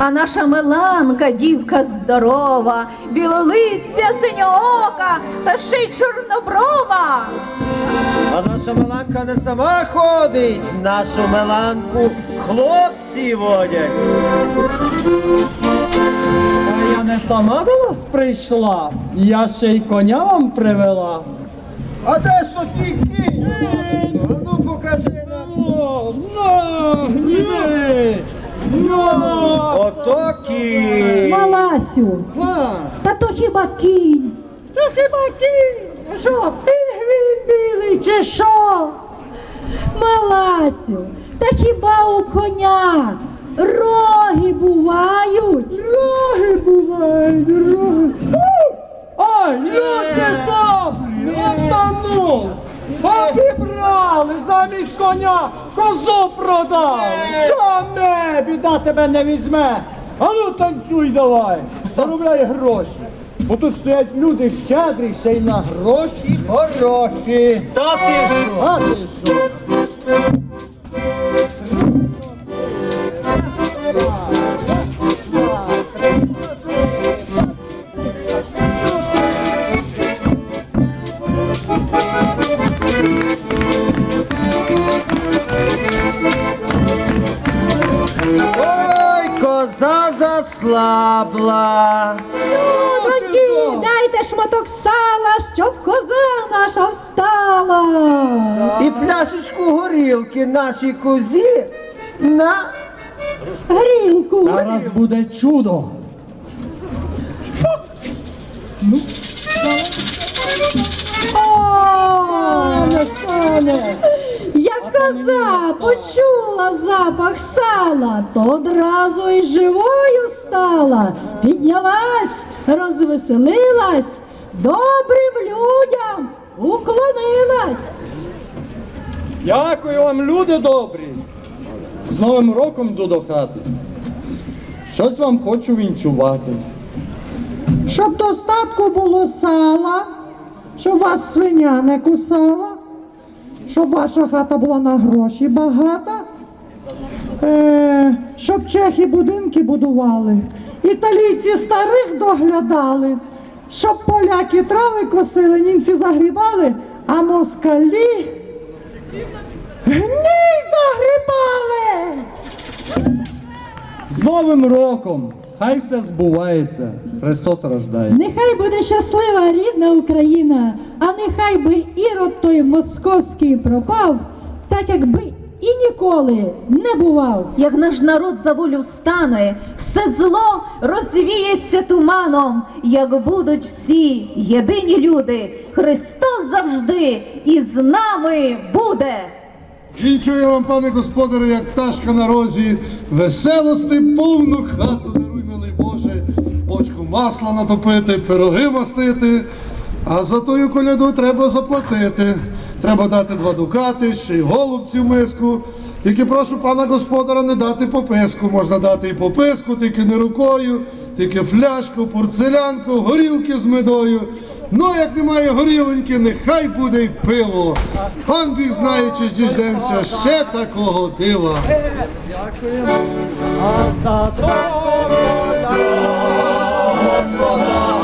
А наша Миланка, дівка здорова, білолиця синьоока та ще й чорноброва. А наша Меланка не сама ходить, нашу Меланку хлопці водять. А я не сама до вас прийшла, я ще й коня вам привела. А де ж твій кінь? А ну покажи нам. Ні, на. Ото кінь. Маласю, та то хіба кінь? Та хіба кінь? Що, пінгвін білий чи що? Маласю, та хіба у коня роги бувають? Роги бувають, роги. Ой, люди добрі, обманув. Обібрали замість коня, козу продали. Що не, біда тебе не візьме. А ну танцюй давай, заробляй гроші. Бо тут стоять люди щедрі, ще й на гроші хороші. Та ти що? А ти що? Коза заслабла. Такі, дайте шматок сала, щоб коза наша встала. І пляшечку горілки нашій козі на Грілку. Зараз буде чудо. О, Не стане. Коза почула запах сала, то одразу й живою стала, піднялась, розвеселилась, добрим людям уклонилась. Дякую вам, люди добрі. З Новим роком йду до хати. Щось вам хочу вінчувати. Щоб достатку було сала, щоб вас свиня не кусала, щоб ваша хата була на гроші багата, е, щоб чехи будинки будували, італійці старих доглядали, щоб поляки трави косили, німці загрібали, а москалі гній загрібали. З Новим роком! Хай все збувається. Христос рождає. Нехай буде щаслива рідна Україна, а нехай би ірод той московський пропав, так якби і ніколи не бував. Як наш народ за волю встане, все зло розвіється туманом, як будуть всі єдині люди, Христос завжди із нами буде. Вінчую вам, пане господарю, як пташка на розі, веселости повну хату масла натопити, пироги мастити, а за тою коляду треба заплатити. Треба дати два дукати, ще й голубці в миску. Тільки прошу пана господара не дати пописку. Можна дати і пописку, тільки не рукою, тільки фляжку, порцелянку, горілки з медою. Ну, як немає горілоньки, нехай буде й пиво. Пан Біг знає, чи ж діждемося ще такого дива. То Господа.